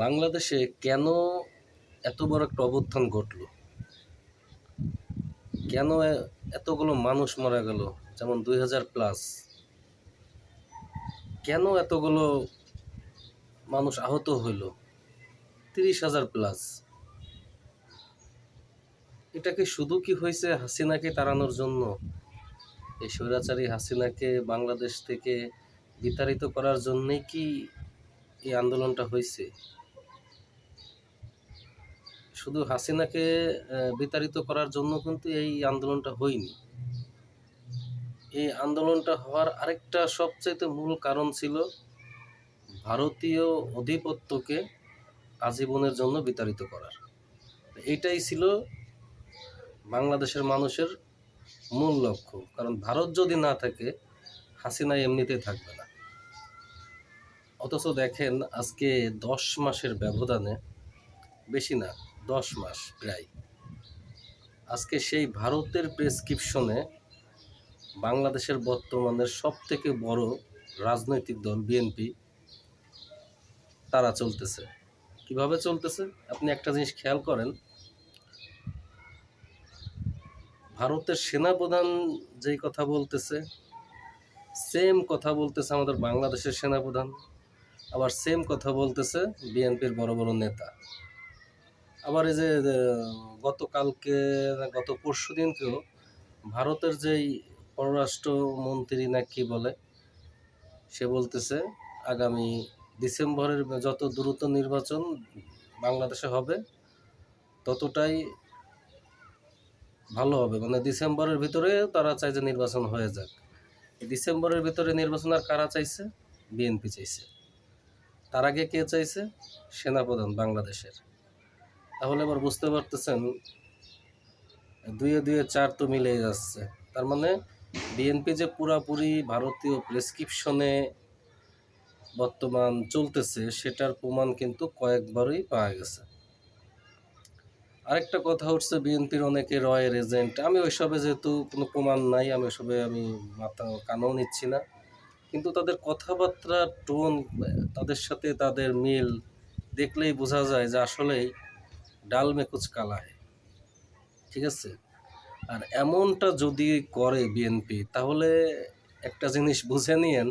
বাংলাদেশে কেন এত বড় একটা অভ্যুত্থান ঘটলো? কেন এতগুলো মানুষ মারা গেল? যেমন দুই হাজার প্লাস কেন এতগুলো মানুষ আহত হইল? তিরিশ হাজার প্লাস এটা কি শুধু কি হয়েছে হাসিনাকে তাড়ানোর জন্য? এই স্বৈরাচারী হাসিনাকে বাংলাদেশ থেকে বিতাড়িত করার জন্যই কি এই আন্দোলনটা হয়েছে? শুধু হাসিনাকে বিতাড়িত করার জন্য কিন্তু এই আন্দোলনটা হয়নি। এই আন্দোলনটা হওয়ার আরেকটা সবচাইতে মূল কারণ ছিল ভারতীয় অধিপত্যকে আজীবনের জন্য বিতাড়িত করার। এটাই ছিল বাংলাদেশের মানুষের মূল লক্ষ্য। কারণ ভারত যদি না থাকে, হাসিনা এমনিতেই থাকবে না। অথচ দেখেন, আজকে দশ মাসের ব্যবধানে, বেশি না দশ মাস প্রায়। আজকে সেই ভারতের প্রেসক্রিপশনে বাংলাদেশের বর্তমানের সব থেকে বড় রাজনৈতিক দল বিএনপি তারা চলতেছে। কীভাবে চলতেছে? আপনি একটা জিনিস খেয়াল করেন, ভারতের সেনাপ্রধান যেই কথা বলতেছে সেম কথা বলতেছে আমাদের বাংলাদেশের সেনাপ্রধান, আবার সেম কথা বলতেছে বিএনপির বড় বড় নেতা। আবার এই যে গতকালকে গত পরশু দিনকেও ভারতের যেই পররাষ্ট্র মন্ত্রী না কি বলে, সে বলতেছে, আগামী ডিসেম্বরের যত দ্রুত নির্বাচন বাংলাদেশে হবে, ততটাই ভালো হবে। মানে ডিসেম্বরের ভিতরে তারা চায় যে নির্বাচন হয়ে যাক। ডিসেম্বরের ভিতরে নির্বাচন আর কারা চাইছে? বিএনপি চাইছে। তার আগে কে চাইছে? সেনাপ্রধান বাংলাদেশের। তাহলে এবার বুঝতে পারতেছেন, দুয়ে দুয়ে চার তো মিলে যাচ্ছে। তার মানে বিএনপি যে পুরাপুরি ভারতীয় প্রেসক্রিপশনে বর্তমান চলতেছে, সেটার প্রমাণ কিন্তু কয়েকবারই পাওয়া গেছে। আরেকটা কথা হচ্ছে, বিএনপির অনেকে রয়ের এজেন্ট। আমি ওইসবে যেহেতু কোনো প্রমাণ নাই, আমি ওইসবে আমি মাথা কানেও নিচ্ছি না। কিন্তু তাদের কথাবার্তা টোন, তাদের সাথে তাদের মিল দেখলেই বোঝা যায় যে আসলেই ডাল মে কালা ঠিক আছে? আর এমনটা যদি করে বিএনপি তাহলে একটা জিনিস বুঝে নিয়েন,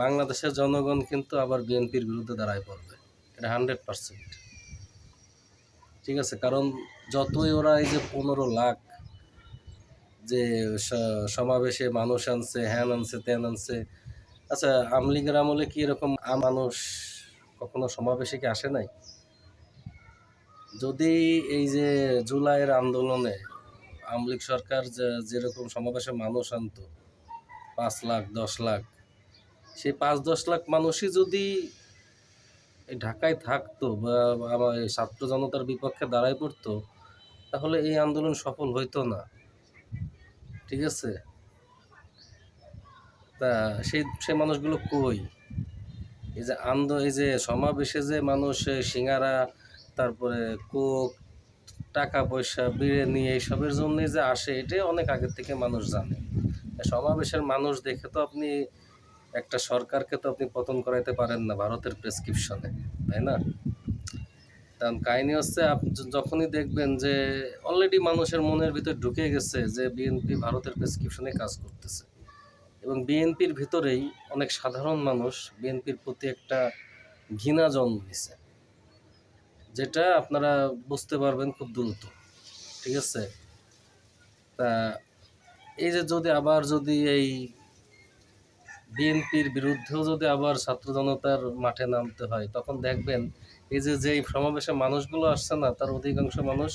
বাংলাদেশের জনগণ কিন্তু আবার বিএনপির বিরুদ্ধে দাঁড়ায় পড়বে। এটা হান্ড্রেড পার্সেন্ট। ঠিক আছে? কারণ যতই ওরা এই যে পনেরো লাখ যে সমাবেশে মানুষ আনছে, হ্যান আনছে, ত্যান আনছে আচ্ছা আমলিগের আমলে কি এরকম মানুষ কখনো সমাবেশে কি আসে নাই? যদি এই যে জুলাইয়ের আন্দোলনে আমলিগ সরকার যেরকম সমাবেশে মানুষ আনতো, পাঁচ লাখ, দশ লাখ, সেই পাঁচ, দশ লাখ মানুষই যদি ঢাকায় থাকতো বা আমার ছাত্র জনতার বিপক্ষে দাঁড়ায় পড়তো, তাহলে এই আন্দোলন সফল হইতো না। ঠিক আছে? তা সেই সেই মানুষগুলো কই? এই যে আন্দো, এই যে সমাবেশে যে মানুষ সিঙ্গারা তারপরে কোক টাকা পয়সা বিরিয়ানি এইসবের জন্যই যে আসে, এটাই অনেক আগের থেকে মানুষ জানে। সমাবেশের মানুষ দেখে তো আপনি একটা সরকারকে তো আপনি পতন করাইতে পারেন না ভারতের প্রেসক্রিপশনে তাই না? কারণ কাহিনী হচ্ছে যখনই দেখবেন যে অলরেডি মানুষের মনের ভিতরে ঢুকে গেছে যে বিএনপি ভারতের প্রেসক্রিপশনে কাজ করতেছে। এবং বিএনপির ভিতরেই অনেক সাধারণ মানুষ বিএনপির প্রতি একটা ঘৃণা জন্ম নিছে। যেটা আপনারা বুঝতে পারবেন খুব দ্রুত, ঠিক আছে? তা এই যে যদি আবার যদি এই বিএনপির বিরুদ্ধেও যদি আবার ছাত্র জনতার মাঠে নামতে হয়, তখন দেখবেন এই যে যেই সমাবেশে মানুষগুলো আসছে না, তার অধিকাংশ মানুষ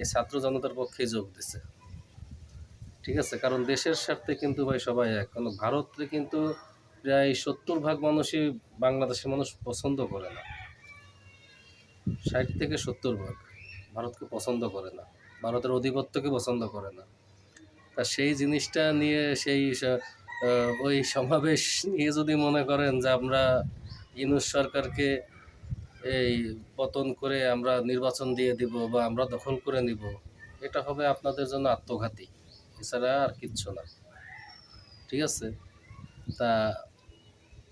এই ছাত্র জনতার পক্ষে যোগ দিছে। ঠিক আছে? কারণ দেশের স্বার্থে কিন্তু ভাই সবাই এক। কারণ ভারতে কিন্তু প্রায় সত্তর ভাগ মানুষই বাংলাদেশের মানুষ পছন্দ করে না। ষাট থেকে সত্তর ভাগ। ভারতকে পছন্দ করে না। ভারতের আধিপত্যকে পছন্দ করে না। তা সেই জিনিসটা নিয়ে সেই ওই সমাবেশ নিয়ে যদি মনে করেন যে আমরা ইউনুস সরকারকে এই পতন করে আমরা নির্বাচন দিয়ে দিব বা আমরা দখল করে নিব, এটা হবে আপনাদের জন্য আত্মঘাতী। এছাড়া আর কিচ্ছু না। ঠিক আছে? তা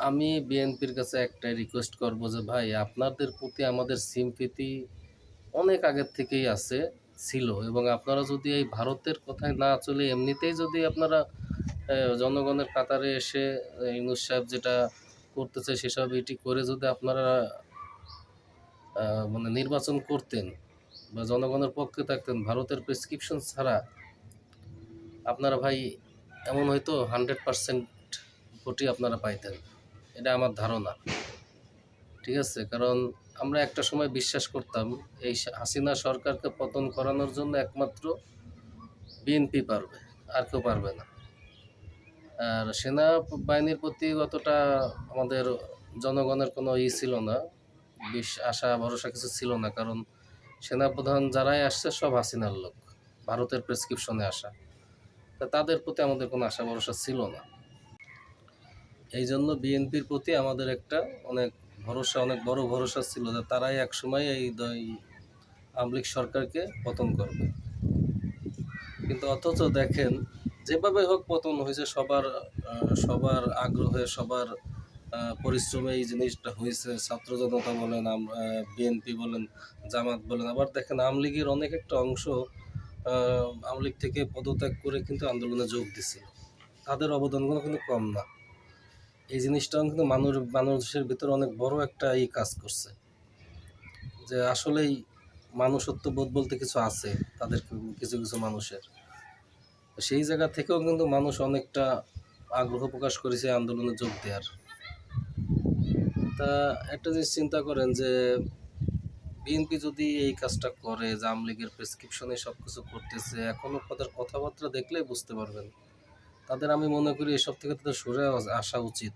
আমি বিএনপির কাছে একটাই রিকোয়েস্ট করব যে ভাই আপনাদের প্রতি আমাদের সিম্পিতি অনেক আগের থেকেই আছে ছিল এবং আপনারা যদি এই ভারতের কথায় না চলে এমনিতেই যদি আপনারা জনগণের কাতারে এসে আহ, ইউনূস সাহেব যেটা করতেছে সেসব এটি করে যদি আপনারা মানে নির্বাচন করতেন বা জনগণের পক্ষে থাকতেন ভারতের প্রেসক্রিপশন ছাড়া আপনারা ভাই এমন হয়তো হান্ড্রেড পার্সেন্ট ভোটই আপনারা পাইতেন। এটা আমার ধারণা। ঠিক আছে? কারণ আমরা একটা সময় বিশ্বাস করতাম, এই হাসিনা সরকারকে পতন করানোর জন্য একমাত্র বিএনপি পারবে, আর কেউ পারবে না। আর সেনা বাহিনীর প্রতি অতটা আমাদের জনগণের কোনো ই ছিল না, বিশ, আশা, ভরসা কিছু ছিল না, কারণ সেনাপ্রধান যারাই আসছে সব হাসিনার লোক, ভারতের প্রেসক্রিপশনে আসা। তা তাদের প্রতি আমাদের কোনো আশা, ভরসা ছিল না। এই জন্য বিএনপির প্রতি আমাদের একটা অনেক ভরসা, অনেক বড় ভরসা ছিল যে তারাই একসময় এই আওয়ামী লীগ সরকারকে পতন করবে। কিন্তু অথচ দেখেন, যেভাবে হোক পতন হয়েছে, সবার সবার আগ্রহে, সবার পরিশ্রমে এই জিনিসটা হয়েছে। ছাত্র জনতা বলেন বিএনপি বলেন, জামাত বলেন, আবার দেখেন আওয়ামী লীগের অনেক একটা অংশ আওয়ামী লীগ থেকে পদত্যাগ করে কিন্তু আন্দোলনে যোগ দিছিল। তাদের অবদানগুলো কিন্তু কম না। এই জিনিসটা কিন্তু মানুষ, মানুষের ভিতরে অনেক বড় একটা ই কাজ করছে। যে আসলেই মানুষত্ব বোধ বলতে কিছু আছে তাদের কিছু কিছু মানুষের। সেই জায়গা থেকেও কিন্তু মানুষ অনেকটা আগ্রহ প্রকাশ করেছে আন্দোলনে যোগ দেওয়ার। তা একটা জিনিস চিন্তা করেন যে, বিএনপি যদি এই কাজটা করে যে আওয়ামী লীগের প্রেসক্রিপশনে সব কিছু করতেছে এখনও তাদের কথাবার্তা দেখলেই বুঝতে পারবেন। তাদের আমি মনে করি এসব থেকে তাদের সরে আসা উচিত।